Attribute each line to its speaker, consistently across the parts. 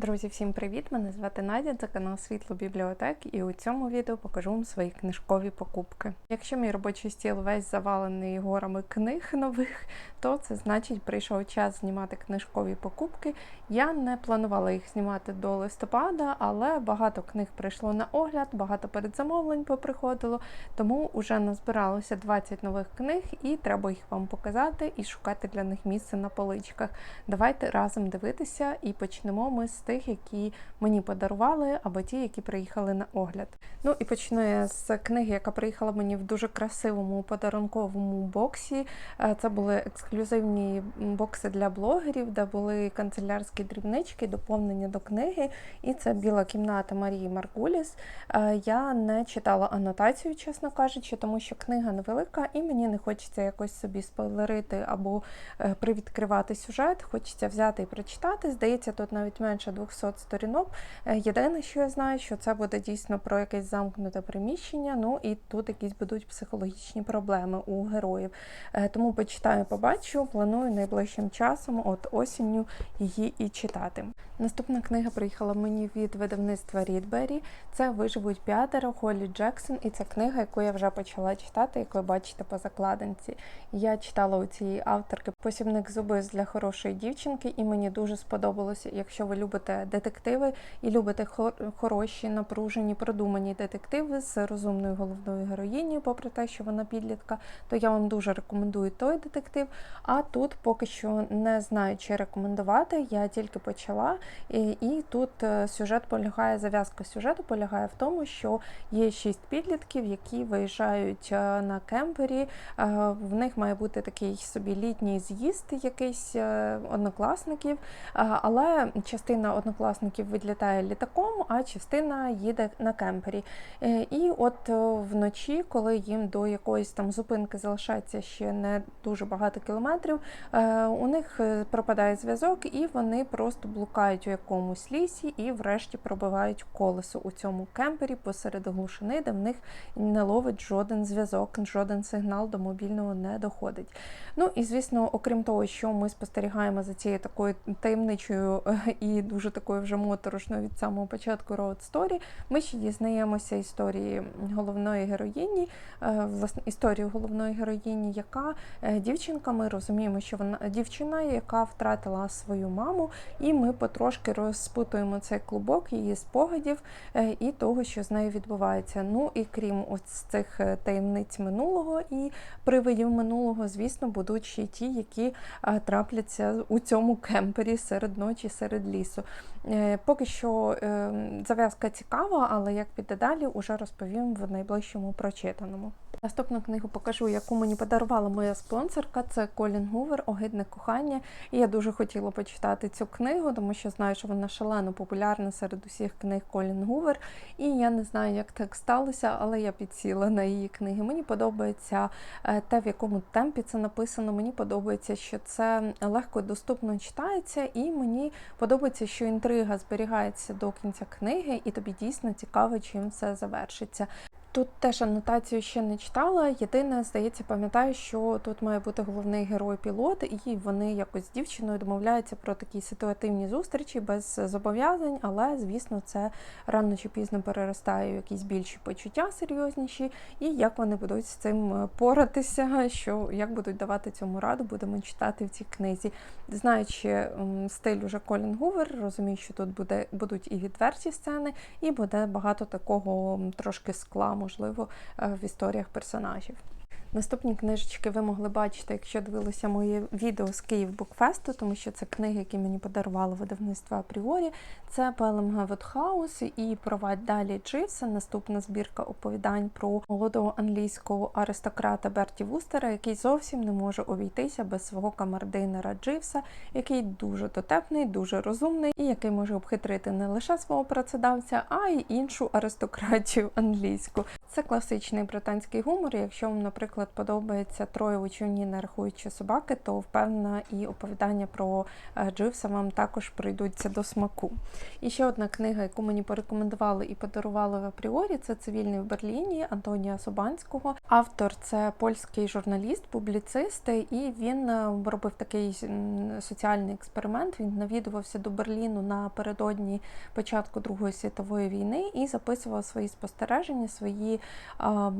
Speaker 1: Друзі, всім привіт! Мене звати Надя, це канал Світло Бібліотек, і у цьому відео покажу вам свої книжкові покупки. Якщо мій робочий стіл весь завалений горами книг нових, то це значить прийшов час знімати книжкові покупки. Я не планувала їх знімати до листопада, але багато книг прийшло на огляд, багато передзамовлень поприходило, тому вже назбиралося 20 нових книг, і треба їх вам показати і шукати для них місце на поличках. Давайте разом дивитися і почнемо ми з тих, які мені подарували, або ті, які приїхали на огляд. Ну і почну я з книги, яка приїхала мені в дуже красивому подарунковому боксі. Е, Це були ексклюзивні бокси для блогерів, де були канцелярські дрібнички, доповнення до книги. І це біла кімната Марії Маргуліс. Е, Я не читала анотацію, чесно кажучи, тому що книга невелика, і мені не хочеться якось собі спойлерити або е, привідкривати сюжет. Хочеться взяти і прочитати. Здається, тут навіть менше 200 сторінок. Е, Єдине, що я знаю, що це буде дійсно про якесь замкнуте приміщення. Ну і тут якісь будуть психологічні проблеми у героїв. Е, Тому почитаю, побачу. Планую найближчим часом, от осінню, її і читати. Наступна книга приїхала мені від видавництва Рідбері. Це виживуть п'ятеро Холі Джексон, і це книга, яку я вже почала читати, як ви бачите по закладинці. Я читала у цієї авторки посібник зуби для хорошої дівчинки, і мені дуже сподобалося. Якщо ви любите детективи і любите хор- хороші, напружені, продумані детективи з розумною головною героїнею, попри те, що вона підлітка, то я вам дуже рекомендую той детектив. А тут поки що не знаю, чи рекомендувати. Я тільки почала, і, і тут е, сюжет полягає, зав'язка сюжету полягає в тому, що є шість підлітків, які виїжджають е, на кемпері. Е, В них має бути такий собі літній з'їзд, якийсь однокласників, але частина однокласників відлітає літаком, а частина їде на кемпері. Е, І от е, вночі, коли їм до якоїсь там зупинки залишається ще не дуже багато кілометрів, е, у них пропадає зв'язок, і вони просто блукають у якомусь лісі і, врешті, пробивають колесо у цьому кемпері посеред глушини, де в них не ловить жоден зв'язок, жоден сигнал до мобільного не доходить. Ну і звісно, окрім того, що ми спостерігаємо за цією такою таємничою і дуже такою вже моторошною від самого початку роуд сторі, ми ще дізнаємося історії головної героїні, е, власне історію головної героїні, яка е, дівчинка. Ми розуміємо, що вона дівчина, яка втратила свою маму, і ми потрошки розпутуємо цей клубок її спогадів е, і того, що з нею відбувається. Ну і крім ось цих таємниць минулого і привидів минулого, звісно, будуть ще й ті, які трапляться у цьому кемпері серед ночі, серед лісу. Е, Поки що е, зав'язка цікава, але як піде далі, уже розповім в найближчому прочитаному. Наступну книгу покажу, яку мені подарувала моя спонсорка. Це Колін Гувер Огидне кохання. І я дуже хотіла почитати цю книгу, тому що знаю, що вона шалено популярна серед усіх книг Колін Гувер. І я не знаю, як так сталося, але я підсіла на її книги. Мені подобається е, те, в якому темпі це написано. Мені подобається, що це легко і доступно читається, і мені подобається, що інтрига зберігається до кінця книги, і тобі дійсно цікаво, чим все завершиться. Тут теж анотацію ще не читала. Єдине, здається, пам'ятаю, що тут має бути головний герой пілот, і вони якось з дівчиною домовляються про такі ситуативні зустрічі без зобов'язань, але звісно, це рано чи пізно переростає в якісь більші почуття серйозніші, і як вони будуть з цим е, поратися, що як будуть давати цьому раду, будемо читати в цій книзі. Знаючи стиль уже Колін Гувер, розумію, що тут буде будуть і відверті сцени, і буде багато такого трошки скла, можливо, е, в історіях персонажів. Наступні книжечки ви могли бачити, якщо дивилися моє відео з Київ Букфесту, тому що це книги, які мені подарувало видавництво Апріорі. Це ПЛМГ Вотхаус і «Провадь далі Дживса. Наступна збірка оповідань про молодого англійського аристократа Берті Вустера, який зовсім не може обійтися без свого камердинера Дживса, який дуже дотепний, дуже розумний і який може обхитрити не лише свого працедавця, а й іншу аристократію англійську. Це класичний британський гумор. Якщо вам, наприклад, наприклад, подобається троє учені, не рахуючи собаки, то впевнена і оповідання про е, Дживса вам також прийдуться до смаку. І ще одна книга, яку мені порекомендували і подарували в апріорі, це цивільний в Берліні Антонія Собанського. Автор це польський журналіст, публіцист, і він е, робив такий соціальний експеримент. Він навідувався до Берліну напередодні початку Другої світової війни і записував свої спостереження, свої. а,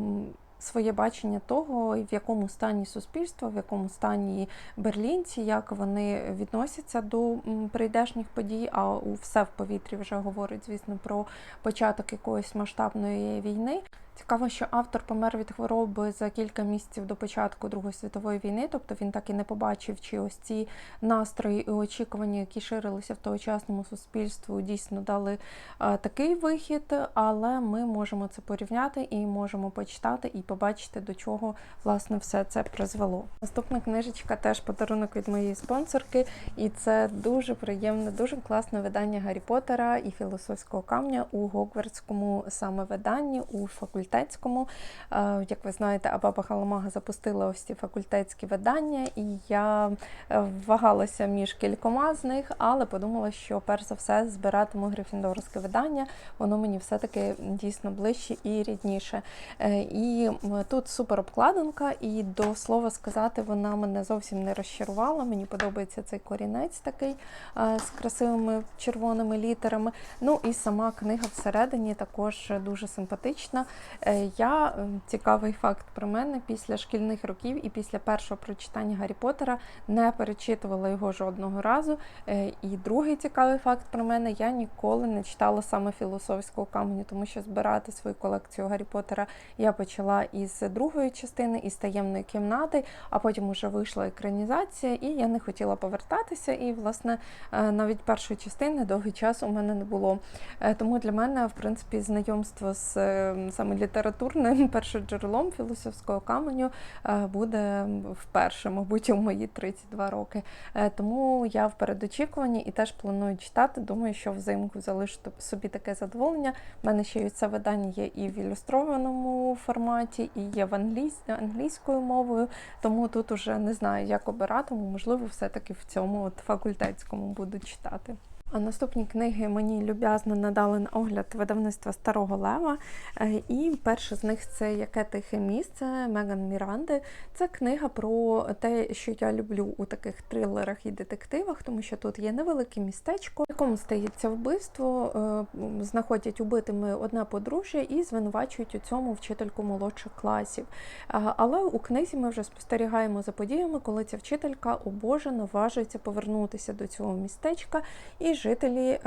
Speaker 1: Своє бачення того, в якому стані суспільство, в якому стані берлінці, як вони відносяться до прийдешніх подій. А все в повітрі вже говорить, звісно, про початок якоїсь масштабної війни. Цікаво, що автор помер від хвороби за кілька місяців до початку Другої світової війни, тобто він так і не побачив, чи ось ці настрої і очікування, які ширилися в тогочасному суспільству, дійсно дали е, такий вихід. Але ми можемо це порівняти і можемо почитати і побачити, до чого власне все це призвело. Наступна книжечка теж подарунок від моєї спонсорки, і це дуже приємне, дуже класне видання Гаррі Поттера і філософського камня у Гогвардському саме виданні у факультетському. Е, Як ви знаєте, Абаба Халамага запустила ось ці факультетські видання, і я е, вагалася між кількома з них, але подумала, що перш за все збиратиму грифіндорське видання. Воно мені все-таки дійсно ближче і рідніше. Е, І тут супер обкладинка, і до слова сказати, вона мене зовсім не розчарувала. Мені подобається цей корінець такий з красивими червоними літерами. Ну і сама книга всередині також дуже симпатична. Е, Я е, цікавий факт про мене після шкільних років і після першого прочитання Гаррі Поттера не перечитувала його жодного разу. Е, І другий цікавий факт про мене: я ніколи не читала саме філософського каменю, тому що збирати свою колекцію Гаррі Поттера я почала із другої частини, із таємної кімнати, а потім уже вийшла екранізація, і я не хотіла повертатися. І, власне, навіть першої частини довгий час у мене не було. Тому для мене, в принципі, знайомство з е, саме літературним першоджерелом філософського каменю е, буде вперше, мабуть, у мої 32 роки. Е, Тому я в передочікуванні і теж планую читати. Думаю, що взимку залишу собі таке задоволення. У мене ще й це видання є і в ілюстрованому форматі, і є в англійсь- англійською мовою. Тому тут уже не знаю, як обиратиму. Можливо, все-таки в цьому от факультетському буду читати. А наступні книги мені люб'язно надали на огляд видавництва Старого Лева. Е, І перша з них це Яке тихе місце Меган Міранди. Це книга про те, що я люблю у таких трилерах і детективах, тому що тут є невелике містечко, в якому стається вбивство, е, знаходять убитими одне подружжя і звинувачують у цьому вчительку молодших класів. Але у книзі ми вже спостерігаємо за подіями, коли ця вчителька о Боже наважується повернутися до цього містечка, і жителі е,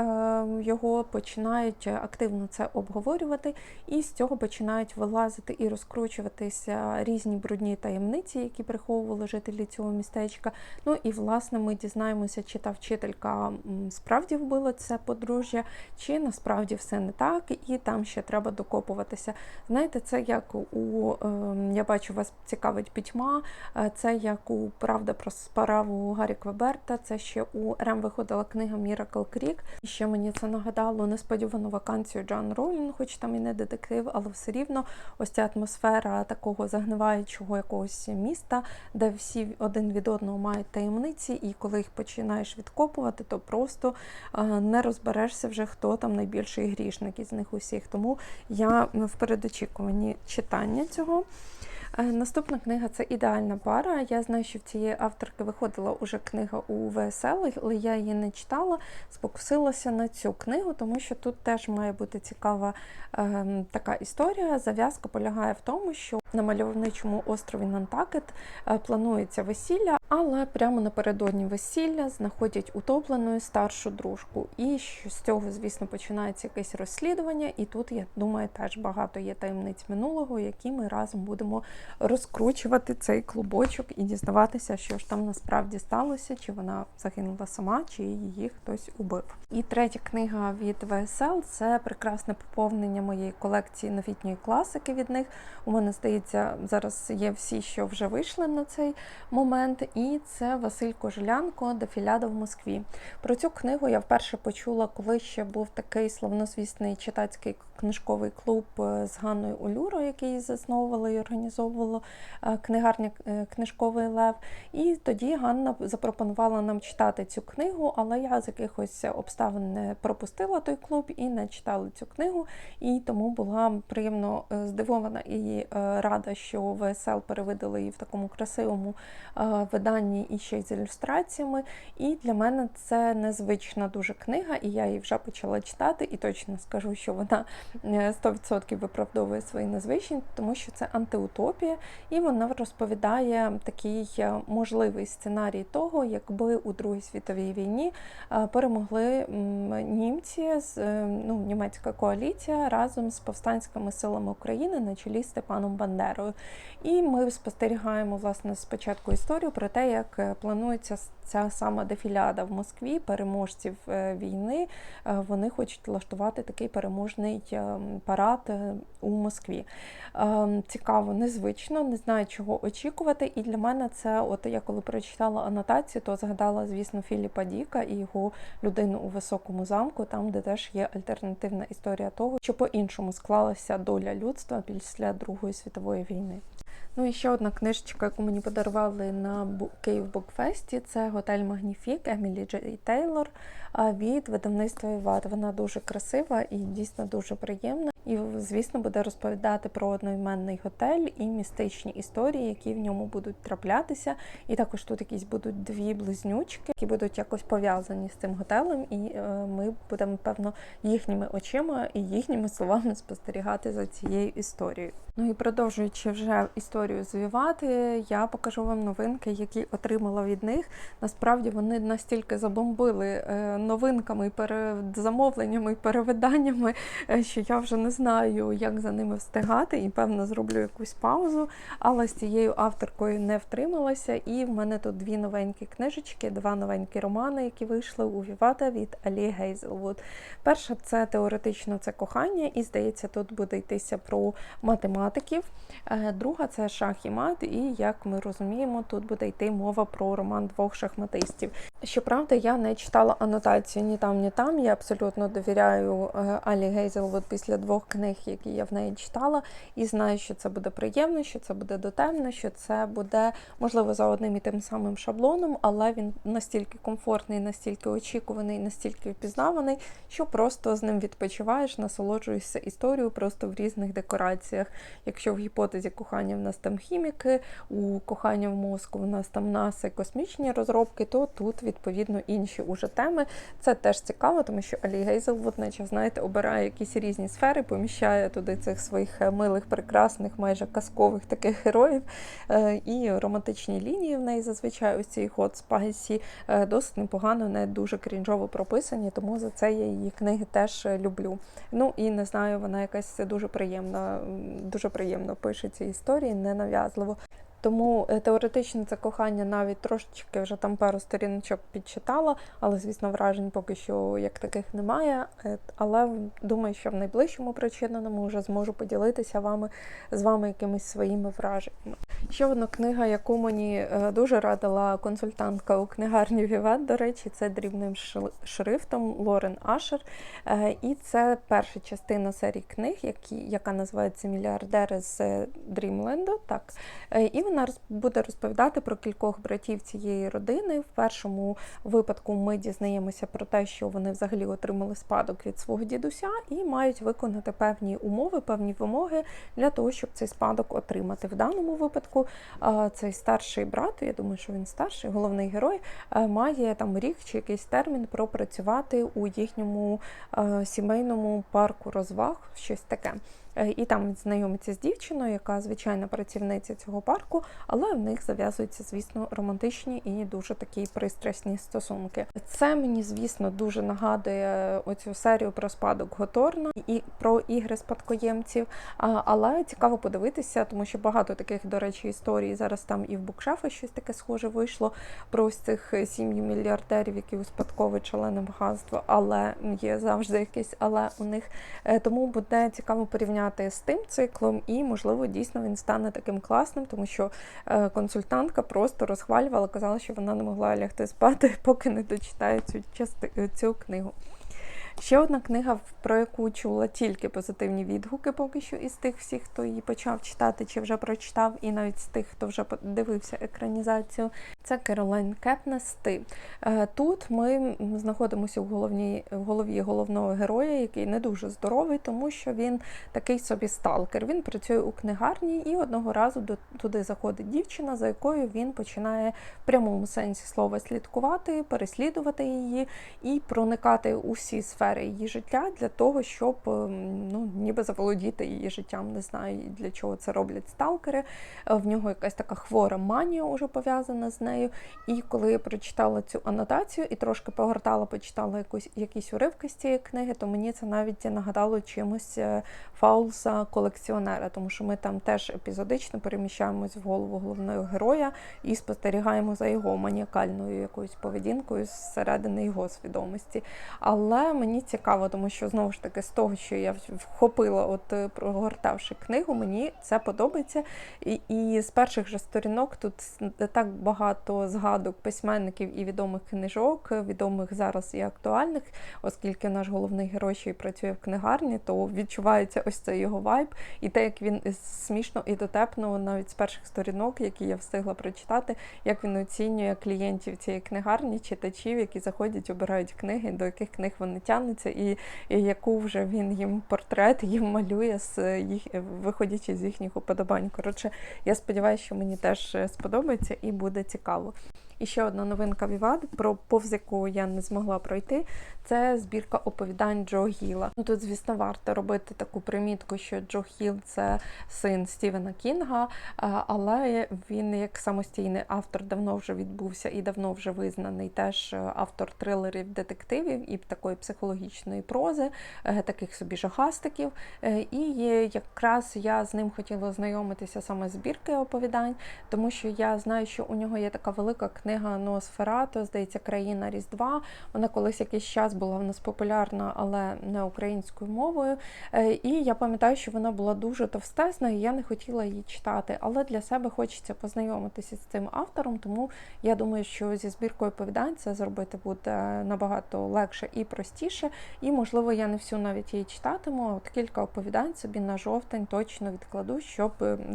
Speaker 1: його починають активно це обговорювати, і з цього починають вилазити і розкручуватися різні брудні таємниці, які приховували жителі цього містечка. Ну і власне ми дізнаємося, чи та вчителька справді вбила це подружжя, чи насправді все не так, і там ще треба докопуватися. Знаєте, це як у е, я бачу, вас цікавить пітьма, е, це як у Правда про справу Гаррі Квеберта, це ще у Рем виходила книга Miracle Creek. І ще мені це нагадало несподівану вакансію Джон Роулін, хоч там і не детектив, але все рівно ось ця атмосфера такого загниваючого якогось міста, де всі один від одного мають таємниці, і коли їх починаєш відкопувати, то просто е, не розберешся вже, хто там найбільший грішник із них усіх. Тому я в передочікуванні читання цього. Е, Наступна книга це ідеальна пара. Я знаю, що в цієї авторки виходила уже книга у ВСЛ, але я її не читала. Спокусилася на цю книгу, тому що тут теж має бути цікава е, така історія. Зав'язка полягає в тому, що на мальовничому острові Нантакет е, планується весілля, але прямо напередодні весілля знаходять утопленою старшу дружку. І з цього, звісно, починається якесь розслідування. І тут, я думаю, теж багато є таємниць минулого, які ми разом будемо розкручувати цей клубочок і дізнаватися, що ж там насправді сталося, чи вона загинула сама, чи її хтось убив. І третя книга від ВСЛ це прекрасне поповнення моєї колекції новітньої класики від них. У мене здається, зараз є всі, що вже вийшли на цей момент. І це Василь Кожелянко Дефіляда в Москві. Про цю книгу я вперше почула, коли ще був такий славнозвісний читацький книжковий клуб е, з Ганною Улюро, який засновували і організовували. організовувало е, книгарня е, Книжковий Лев. І тоді Ганна запропонувала нам читати цю книгу, але я з якихось обставин не пропустила той клуб і не читала цю книгу. І тому була приємно здивована і рада, що ВСЛ перевидали її в такому красивому виданні і ще й з ілюстраціями. І для мене це незвична дуже книга, і я її вже почала читати, і точно скажу, що вона 100% виправдовує свої незвичність, тому що це антиутопія, і вона розповідає такий е, можливий сценарій того, якби у Другій світовій війні е, перемогли німці з е, ну, німецька коаліція разом з повстанськими силами України на чолі з Степаном Бандерою. І ми спостерігаємо власне спочатку історію про те, як е, планується ця сама дефіляда в Москві переможців е, війни. Е, Вони хочуть влаштувати такий переможний е, парад е, у Москві. Е, Цікаво, незвично, не знаю, чого очікувати. І для мене це, от я коли прочитала анотацію, то згадала, звісно, Філіпа Діка і його людину у високому замку, там, де теж є альтернативна історія того, що по-іншому склалася доля людства після Другої світової війни. Ну і ще одна книжечка, яку мені подарували на Київ Букфесті, це Готель Магніфік Емілі Джей Тейлор від видавництва Іват. Вона дуже красива і дійсно дуже приємна. І, звісно, буде розповідати про одноіменний готель і містичні історії, які в ньому будуть траплятися. І також тут якісь будуть дві близнючки, які будуть якось пов'язані з цим готелем, і е, ми будемо, певно, їхніми очима і їхніми словами спостерігати за цією історією. Ну і продовжуючи вже історію звівати, я покажу вам новинки, які отримала від них. Насправді вони настільки забомбили е, новинками, передзамовленнями і перевиданнями, е, що я вже не знаю, як за ними встигати, і певно зроблю якусь паузу. Але з цією авторкою не втрималася. І в мене тут дві новенькі книжечки, два новенькі романи, які вийшли у Вівата від Алі Гейзелвуд. Перша це теоретично це кохання, і здається, тут буде йтися про математиків. Е, Друга це шах і мат, і як ми розуміємо, тут буде йти мова про роман двох шахматистів. Щоправда, я не читала анотацію ні там, ні там. Я абсолютно довіряю е, Алі Гейзелвуд після двох книг, які я в неї читала, і знаю, що це буде приємно, що це буде дотемно, що це буде можливо за одним і тим самим шаблоном, але він настільки комфортний, настільки очікуваний, настільки впізнаваний, що просто з ним відпочиваєш, насолоджуєшся історією просто в різних декораціях. Якщо в гіпотезі кохання в нас там хіміки, у кохання в мозку в нас там НАСА космічні розробки, то тут відповідно інші уже теми. Це теж цікаво, тому що Алі Гейзелвуд, наче знаєте, обирає якісь різні сфери, поміщає туди цих своїх е, милих, прекрасних, майже казкових таких героїв. Е, І романтичні лінії в неї зазвичай ось ці ход спайсі е, досить непогано, не дуже крінжово прописані, тому за це я її книги теж люблю. Ну і не знаю, вона якась дуже приємна, дуже приємно пише ці історії, ненав'язливо. Тому е, теоретично це кохання навіть трошечки вже там пару сторіночок підчитала, але звісно вражень поки що як таких немає. Е, Але думаю, що в найближчому прочитаному вже зможу поділитися вами з вами якимись своїми враженнями. Ще одна книга, яку мені е, дуже радила консультантка у книгарні Вівет, до речі, це дрібним шрифтом Лорен Ашер. І це перша частина серії книг, які, яка називається Мільярдери з Дрімленду. Так. І вона роз- буде розповідати про кількох братів цієї родини. В першому випадку ми дізнаємося про те, що вони взагалі отримали спадок від свого дідуся і мають виконати певні умови, певні вимоги для того, щоб цей спадок отримати. В даному випадку цей старший брат, я думаю, що він старший, головний герой, має там рік чи якийсь термін пропрацювати у їхньому сімейному парку розваг, щось таке. Е, І там він знайомиться з дівчиною, яка звичайна працівниця цього парку, але в них зав'язуються, звісно, романтичні і дуже такі пристрасні стосунки. Це мені, звісно, дуже нагадує оцю серію про спадок Готорна і про ігри спадкоємців. Але цікаво подивитися, тому що багато таких, до речі, історій зараз там і в букшефі щось таке схоже вийшло про ось цих сім'ї мільярдерів, які успадковують шалене багатство, але є завжди якесь але у них. Е, Тому буде цікаво порівняти з тим циклом, і можливо дійсно він стане таким класним, тому що е, консультантка просто розхвалювала, казала, що вона не могла лягти спати, поки не дочитає цю части цю книгу. Ще одна книга, про яку чула тільки позитивні відгуки, поки що із тих всіх, хто її почав читати чи вже прочитав, і навіть з тих, хто вже дивився екранізацію. Це Керолайн Кепнес «Ти». Е, Тут ми знаходимося в головній в голові головного героя, який не дуже здоровий, тому що він такий собі сталкер. Він працює у книгарні, і одного разу до туди заходить дівчина, за якою він починає в прямому сенсі слова слідкувати, переслідувати її і проникати у всі сфери її життя для того, щоб ем, ну ніби заволодіти її життям. Не знаю для чого це роблять сталкери. Е, В нього якась така хвора манія уже пов'язана з нею. І коли я прочитала цю анотацію і трошки погортала, почитала якусь якісь уривки з цієї книги, то мені це навіть нагадало чимось е, Фаулса колекціонера, тому що ми там теж епізодично переміщаємось в голову головного героя і спостерігаємо за його маніакальною якоюсь поведінкою зсередини його свідомості. Але мені цікаво, тому що знову ж таки з того, що я вхопила, от е, прогортавши книгу, мені це подобається. І, і з перших же сторінок тут так багато згадок письменників і відомих книжок, відомих зараз і актуальних, оскільки наш головний герой ще й працює в книгарні, то відчувається ось цей його вайб, і те, як він смішно і дотепно, навіть з перших сторінок, які я встигла прочитати, як він оцінює клієнтів цієї книгарні, читачів, які заходять, обирають книги, до яких книг вони тягнуться, і, і яку вже він їм портрет їм малює з їх, виходячи з їхніх уподобань. Коротше, я сподіваюся, що мені теж сподобається і буде цікаво. Paulo. І ще одна новинка Вівад, про повз яку я не змогла пройти, це збірка оповідань Джо Гіла. Ну тут, звісно, варто робити таку примітку, що Джо Гіл це син Стівена Кінга, але він як самостійний автор давно вже відбувся і давно вже визнаний теж автор трилерів, детективів і такої психологічної прози, е, таких собі жахастиків. Е, і якраз я з ним хотіла ознайомитися саме збірки оповідань, тому що я знаю, що у нього є така велика книга Ноосферато, здається, країна Різдва. Вона колись якийсь час була в нас популярна, але не українською мовою. Е, і я пам'ятаю, що вона була дуже товстезна, і я не хотіла її читати. Але для себе хочеться познайомитися з цим автором, тому я думаю, що зі збіркою оповідань це зробити буде набагато легше і простіше. І, можливо, я не всю навіть її читатиму, а от кілька оповідань собі на жовтень точно відкладу, щоб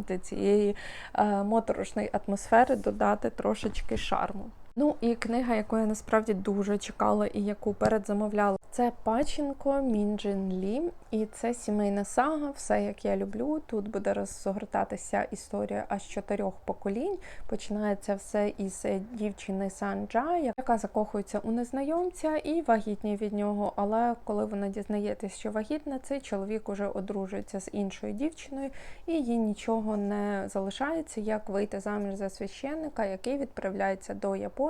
Speaker 1: до цієї е, моторошної атмосфери додати трошечки шарму. Ну і книга, яку я насправді дуже чекала і яку передзамовляла, це Паченко Мінджин Лі. І це сімейна сага, все як я люблю. Тут буде розгортатися історія аж чотирьох поколінь. Починається все із дівчини Санджа, яка закохується у незнайомця і вагітніє від нього. Але коли вона дізнається, що вагітна, цей чоловік уже одружується з іншою дівчиною, і їй нічого не залишається, як вийти заміж за священника, який відправляється до Японії.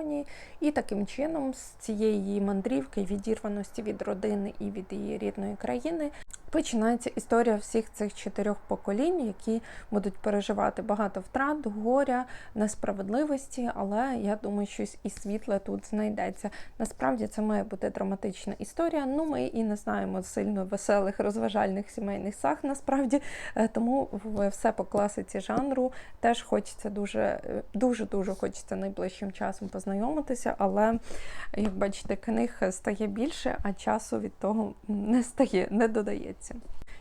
Speaker 1: І таким чином з цієї мандрівки відірваності від родини і від її рідної країни. Починається історія всіх цих чотирьох поколінь, які будуть переживати багато втрат, горя, несправедливості, але я думаю, щось і світле тут знайдеться. Насправді це має бути драматична історія. Ну, ми і не знаємо сильно веселих розважальних сімейних саг, насправді. Е, тому все по класиці жанру теж хочеться дуже дуже дуже хочеться найближчим часом познайомитися, але як бачите, книг стає більше, а часу від того не стає, не додається.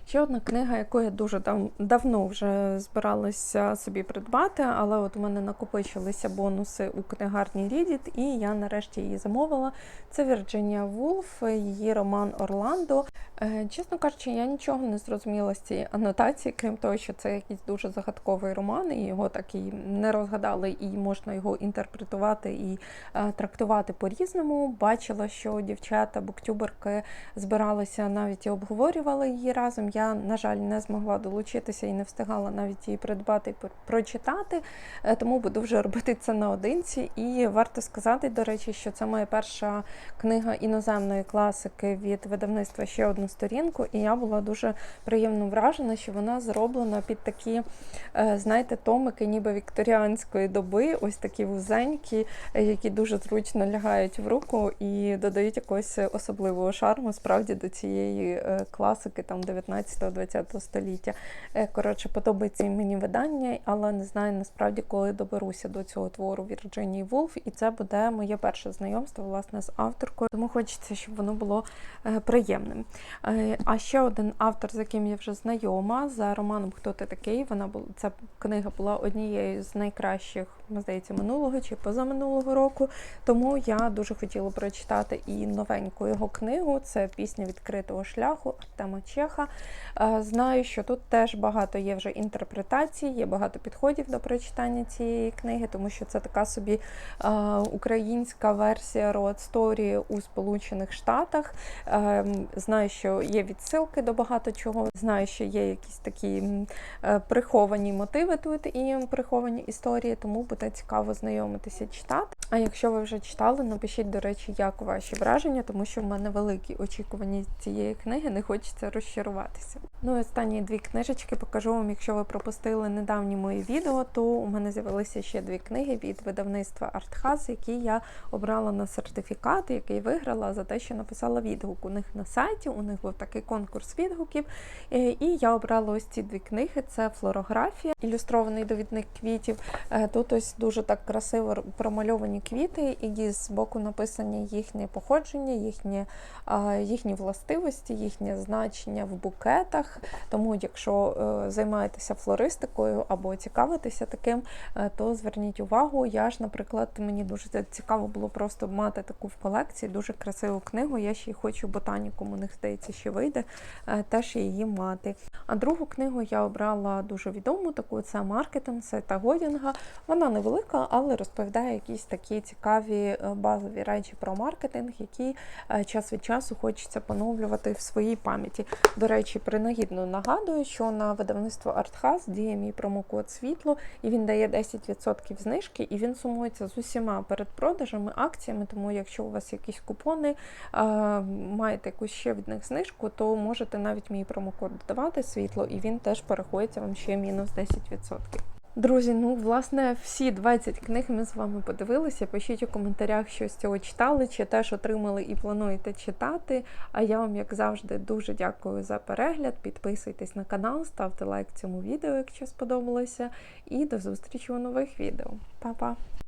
Speaker 1: Ще одна книга, яку я дуже дав, давно вже збиралася собі придбати, але от у мене накопичилися бонуси у книгарні Рідіт, і я нарешті її замовила. Це Вірджинія Вулф, її роман Орландо. Е, чесно кажучи, я нічого не зрозуміла з цієї анотації, крім того, що це якийсь дуже загадковий роман, і його так і не розгадали, і можна його інтерпретувати і е, трактувати по-різному. Бачила, що дівчата, буктюберки збиралися навіть і обговорювали її разом. Я, на жаль, не змогла долучитися і не встигала навіть її придбати і прочитати, е, тому буду вже робити це наодинці. І варто сказати, до речі, що це моя перша книга іноземної класики від видавництва ще одну сторінку, і я була дуже приємно вражена, що вона зроблена під такі, е, знаєте, томики, ніби вікторіанської доби, ось такі вузенькі, е, які дуже зручно лягають в руку і додають якогось особливого шарму справді до цієї класики там 19 19-20 століття. Е, Коротше, подобається мені видання, але не знаю насправді, коли доберуся до цього твору Вірджинії Вулф, і це буде моє перше знайомство власне з авторкою. Тому хочеться, щоб воно було е, приємним. Е, А ще один автор, з яким я вже знайома, за романом Хто ти такий? Вона була ця книга була однією з найкращих, здається, минулого чи позаминулого року. Тому я дуже хотіла прочитати і новеньку його книгу. Це пісня відкритого шляху Артема Чеха. Е, Знаю, що тут теж багато є вже інтерпретацій, є багато підходів до прочитання цієї книги, тому що це така собі е, українська версія road story у Сполучених Штатах. Е, Знаю, що є відсилки до багато чого. Знаю, що є якісь такі приховані мотиви тут і приховані історії, тому буде цікаво знайомитися читати. А якщо ви вже читали, напишіть, до речі, як ваші враження, тому що в мене великі очікування цієї книги, не хочеться розчаруватися. Ну і останні дві книжечки покажу вам, якщо ви пропустили недавні мої відео, то у мене з'явилися ще дві книги від видавництва Артхаз, які я обрала на сертифікат, який виграла за те, що написала відгук. У них на сайті, у них був такий конкурс відгуків. Е, І я обрала ось ці дві книги: це флорографія, ілюстрований довідник квітів. Е, Тут ось дуже так красиво промальовані квіти, і з боку написані їхнє походження, їхнє, а, їхні властивості, їхнє значення в букетах. Тому, якщо е, займаєтеся флористикою або цікавитеся таким, е, то зверніть увагу. Я ж, наприклад, мені дуже цікаво було просто мати таку в колекції, дуже красиву книгу. Я ще й хочу ботанікум, у них здається, ще вийде, е, теж її мати. А другу книгу я обрала дуже відому, таку це маркетинг Сета Годінга. Вона невелика, але розповідає якісь такі цікаві базові речі про маркетинг, які час від часу хочеться поновлювати в своїй пам'яті. До речі, принагідно нагадую, що на видавництво Артхаз діє мій промокод світло, і він дає 10% знижки, і він сумується з усіма передпродажами, акціями. Тому, якщо у вас якісь купони, маєте якусь ще від них знижку, то можете навіть мій промокод додавати світло, і він теж переходиться вам ще мінус 10%. Друзі, ну власне всі 20 книг ми з вами подивилися. Пишіть у коментарях, що з цього читали, чи теж отримали і плануєте читати. А я вам, як завжди, дуже дякую за перегляд. Підписуйтесь на канал, ставте лайк цьому відео, якщо сподобалося. І до зустрічі у нових відео. Па-па!